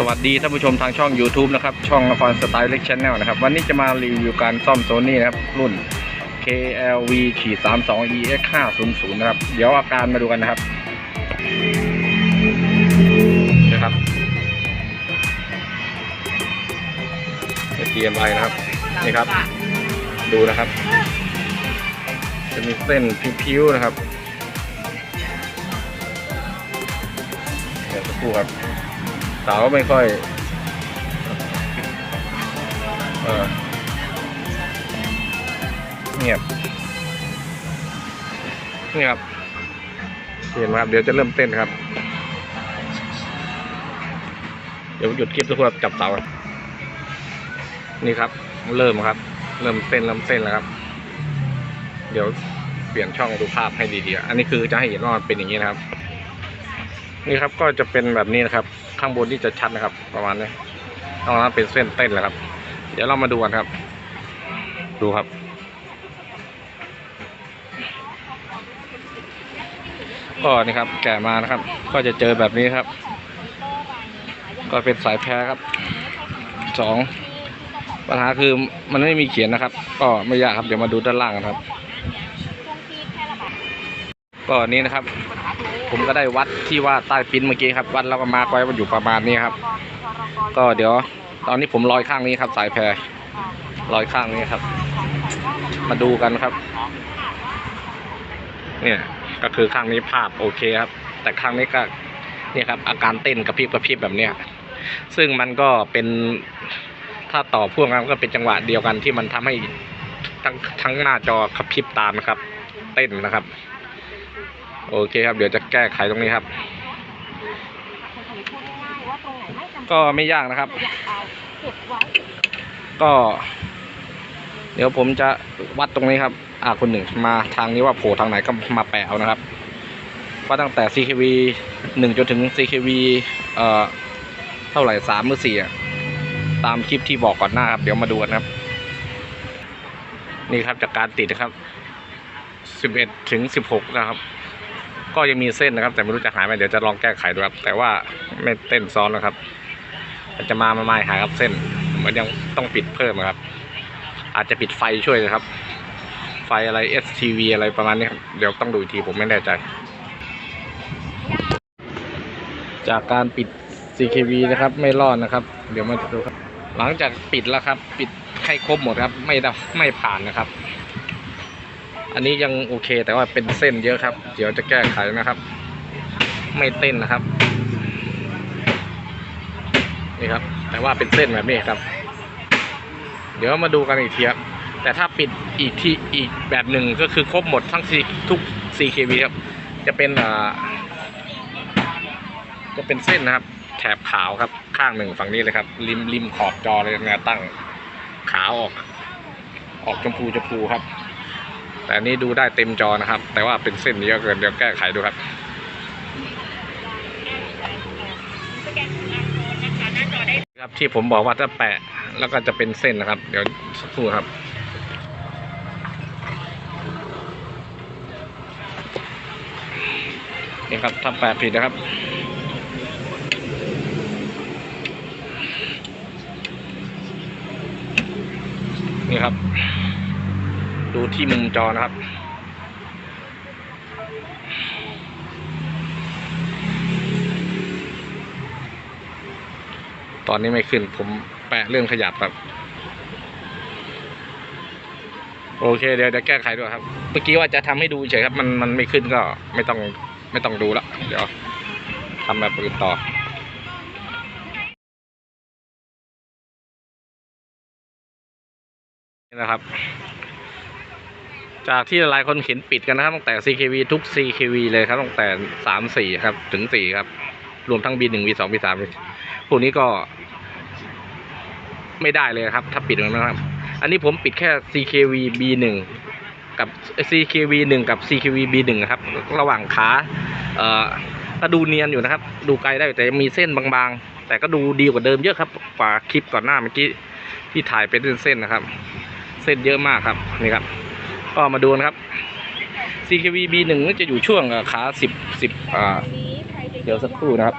สวัสดีท่านผู้ชมทางช่อง YouTube นะครับ ช่องนครสไตล์เล็กชแนลนะครับ วันนี้จะมารีวิวการซ่อมโซนี่นะครับ รุ่น KLV ขีด32 EX 500นะครับ เดี๋ยวอาการมาดูกันนะครับนะครับ HDMI นะครับ นี่ครับ ดูนะครับ จะมีเส้นพิ้วๆนะครับ เดี๋ยวสักครู่ครับ สาวไม่ค่อย เออเงียบนี่ครับเห็นไหมครับ เดี๋ยวจะเริ่มเต้นครับ เดี๋ยวหยุดคลิปทุกคนจับเสาครับนี่ครับ เริ่มครับ เริ่มเต้นเริ่มเต้นแล้วครับ เดี๋ยวเปลี่ยนช่องดูภาพให้ดีๆ อันนี้คือจะให้เห็นว่ามันเป็นอย่างนี้นะครับ นี่ครับก็จะเป็นแบบนี้นะครับ ข้างบนที่จะชัดนะครับ ประมาณนี้ตรงนั้นเป็นเส้นเต้นแล้วครับ เดี๋ยวเรามาดูกันครับ ดูครับ ก็นี่ครับ แกะมานะครับ ก็จะเจอแบบนี้ครับ ก็เป็นสายแพ้ครับสองปัญหาคือมันไม่มีเขียนนะครับ ก็ไม่ยากครับเดี๋ยวมาดูด้านล่างกันครับ ก็นี้นะครับ ผมก็ได้วัดที่ว่าใต้ปิ้นเมื่อกี้ครับวัดแล้วก็มาไว้ว่าอยู่ประมาณนี้ครับ ก็เดี๋ยว ตอนนี้ผมลอยข้างนี้ครับ สายแพรลอยข้างนี้ครับ มาดูกันครับ เนี่ยก็คือข้างนี้ภาพโอเคครับ แต่ข้างนี้ก็เนี่ยครับ อาการเต้นกระพริบกระพริบแบบเนี้ยซึ่งมันก็เป็นถ้าต่อพ่วงกันก็เป็นจังหวะเดียวกันที่มันทำให้ทั้งทั้งหน้าจอกระพริบตามนะครับ เต้นนะครับ โอเคครับ เดี๋ยวจะแก้ไขตรงนี้ครับ ก็ไม่ยากนะครับ ก็ เดี๋ยวผมจะวัดตรงนี้ครับ อ่าคนหนึ่งมาทางนี้ว่าโผล่ทางไหนก็มาแปะเอานะครับว่าตั้งแต่ CKV หนึ่งจนถึง CKV เอ่อเท่าไหร่สามหรือสี่ะตามคลิปที่บอกก่อนหน้าครับ เดี๋ยวมาดูกันครับ นี่ครับจากการติดนะครับสิบเอ็ดถึงสิบหกนะครับ ก็ยังมีเส้นนะครับ แต่ไม่รู้จะหายไหมเดี๋ยวจะลองแก้ไขดูครับ แต่ว่าไม่เต้นซ้อนนะครับจจะมาไม่หายครับเส้นมันยังต้องปิดเพิ่มนะครับ อาจจะปิดไฟช่วยนะครับ ไฟอะไร STV อะไรประมาณนี้ครับเดี๋ยวต้องดูอีกทีผมไม่แน่ใจ จากการปิด CKV นะครับ ไม่รอดนะครับ เดี๋ยวมาดูครับ หลังจากปิดแล้วครับ ปิดให้ครบหมดครับ ไม่ได้ไม่ผ่านนะครับ อันนี้ยังโอเคแต่ว่าเป็นเส้นเยอะครับ เดี๋ยวจะแก้ไขนะครับ ไม่เต้นนะครับ นี่ครับ แต่ว่าเป็นเส้นแบบนี้ครับ เดี๋ยวมาดูกันอีกทีครับแต่ถ้าปิดอีกที่อีกแบบหนึ่งก็คือครบหมดทั้ง C ทุก CKV ครับ จะเป็นอ่าจะเป็นเส้นนะครับ แถบขาวครับข้างหนึ่งฝั่งนี้เลยครับ ริมริมขอบจอเลยแนวตั้งขาวออก ออกชมพูชมพูครับ แต่อันนี้ดูได้เต็มจอนะครับ แต่ว่าเป็นเส้นเยอะเกินเดี๋ยวแก้ไขดูครับครับที่ผมบอกว่าถ้าแปะแล้วก็จะเป็นเส้นนะครับ เดี๋ยวสักครู่ครับนี่ครับถ้าแปะผิดนะครับนี่ครับ ดูที่มุมจอนะครับ ตอนนี้ไม่ขึ้นผมแปะเรื่องขยับครับ โอเคเดี๋ยวจะแก้ไขด้วยครับ เมื่อกี้ว่าจะทำให้ดูเฉยครับ มันมันไม่ขึ้นก็ไม่ต้องไม่ต้องดูละเดี๋ยวทำแบบอื่นต่อนี่นะครับ จากที่หลายคนเห็นปิดกันนะครับตั้งแต่ CKV ทุก CKV เลยครับตั้งแต่สามสี่ครับถึงสี่ครับ รวมทั้ง B หนึ่ง B สอง B สามพวกนี้ก็ ไม่ได้เลยครับ ถ้าปิดมันนะครับ อันนี้ผมปิดแค่ CKV B หนึ่งกับ CKV หนึ่งกับ CKV B หนึ่งครับ ระหว่างขาเอ่อก็ดูเนียนอยู่นะครับ ดูไกลได้แต่มีเส้นบางๆ แต่ก็ดูดีกว่าเดิมเยอะครับกว่าคลิปก่อนหน้าเมื่อกี้ที่ถ่ายเป็นเส้นๆนะครับ เส้นเยอะมากครับนี่ครับ ก็มาดูนะครับ CKV B1 จะอยู่ช่วงเอ่อขา10 10อ่า เดี๋ยวสักครู่นะครับ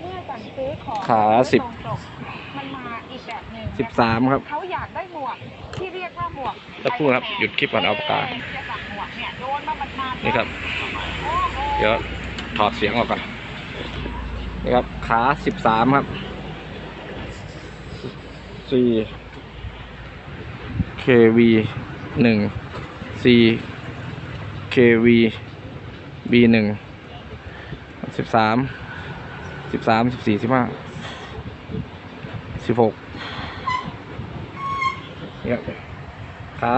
เมื่อสั่งซื้อของขาสิบตรงๆมันมาอีกแบบหนึ่งสิบสามครับเขาอยากได้หมวกที่เรียกว่าหมวกสักครู่ครับหยุดคลิปก่อนเอาปากกาที่จะสั่งหมวกเนี่ยโดนมามันๆนี่ครับโอ้โหเดี๋ยวถอดเสียงออกก่อนนี่ครับ ขาสิบสามครับสี่ KV หนึ่ง C KV B หนึ่งสิบสามสิบสามสิบสี่สิบห้าสิบหกนี่ครับขา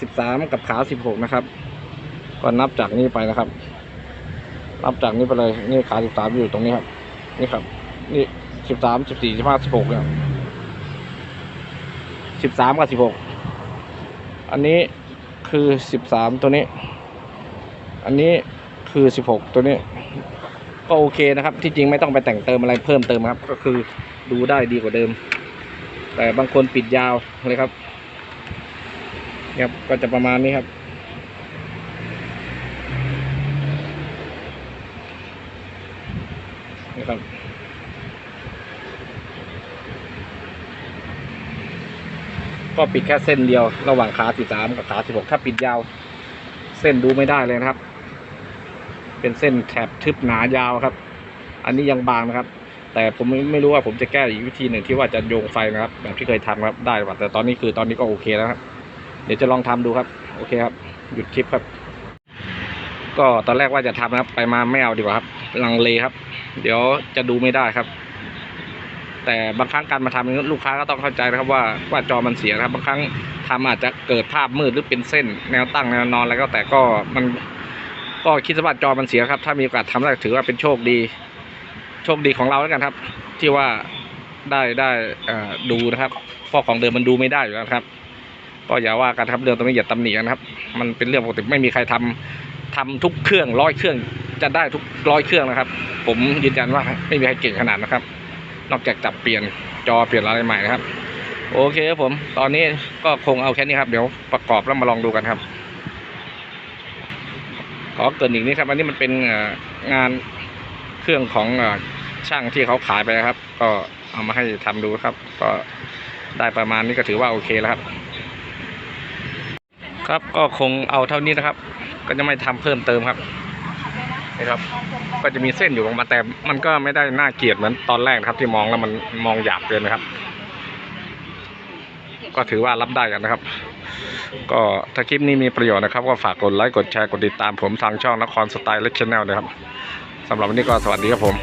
สิบสามกับขาสิบหกนะครับ ก็นับจากนี้ไปนะครับ นับจากนี้ไปเลย นี่ขาสิบสามอยู่ตรงนี้ครับ นี่ครับ นี่สิบสามสิบสี่สิบห้าสิบหกเนี่ยสิบสามกับสิบหกอันนี้ คือสิบสามตัวนี้ อันนี้คือสิบหกตัวนี้ ก็โอเคนะครับ ที่จริงไม่ต้องไปแต่งเติมอะไรเพิ่มเติมครับ ก็คือดูได้ดีกว่าเดิม แต่บางคนปิดยาวเลยครับนะครับก็จะประมาณนี้ครับนี่ครับ ก็ปิดแค่เส้นเดียว ระหว่างขาสิบสามกับขาสิบหกถ้าปิดยาว เส้นดูไม่ได้เลยนะครับ เป็นเส้นแถบทึบหนายาวครับ อันนี้ยังบางนะครับ แต่ผมไม่รู้ว่าผมจะแก้อีกวิธีหนึ่งที่ว่าจะโยงไฟนะครับ แบบที่เคยทำครับได้ป่ะแต่ตอนนี้คือตอนนี้ก็โอเคแล้วครับ เดี๋ยวจะลองทำดูครับ โอเคครับ หยุดคลิปครับก็ตอนแรกว่าจะทำนะครับ ไปมาไม่เอาดีกว่าครับ ลังเลครับ เดี๋ยวจะดูไม่ได้ครับ แต่บางครั้งการมาทำนี้ลูกค้าก็ต้องเข้าใจนะครับว่าว่าจอมันเสียนะครับบางครั้งทำอาจจะเกิดภาพมืดหรือเป็นเส้น แนวตั้งแนวนอนอะไรก็แต่ก็มันก็คิดว่าจอมันเสียครับ ถ้ามีโอกาสทำได้ถือว่าเป็นโชคดี โชคดีของเราแล้วกันครับ ที่ว่าได้ได้ดูนะครับพราะของเดิมมันดูไม่ได้อยู่แล้วครับ ก็อย่าว่ากันครับเรื่องตรงนี้อย่าตำหนิกันะครับ มันเป็นเรื่องปกติไม่มีใครทำทำทุกเครื่องร้อยเครื่องจะได้ทุกร้อยเครื่องนะครับ ผมยืนยันว่าไม่มีใครเก่งขนาดนะครับ นอกจากจับเปลี่ยนจอเปลี่ยนอะไรใหม่นะครับ โอเคครับผม ตอนนี้ก็คงเอาแค่นี้ครับ เดี๋ยวประกอบแล้วมาลองดูกันครับ ขอเกินอีกนิดครับ อันนี้มันเป็นงานเครื่องของช่างที่เขาขายไปนะครับ ก็เอามาให้ทำดูครับ ก็ได้ประมาณนี้ก็ถือว่าโอเคแล้วครับ ครับก็คงเอาเท่านี้นะครับ ก็จะไม่ทำเพิ่มเติมครับ นี่ครับ ก็จะมีเส้นอยู่ของมาแต่มันก็ไม่ได้น่าเกลียดเหมือนตอนแรกนะครับ ที่มองแล้วมันมองหยาบเกินนะครับ ก็ถือว่ารับได้กันนะครับ ก็ถ้าคลิปนี้มีประโยชน์นะครับ ก็ฝากกดไลค์กดแชร์กดติดตามผมทางช่องนครสไตล์เล็กชแนลนะครับสำหรับวันนี้ก็สวัสดีครับผม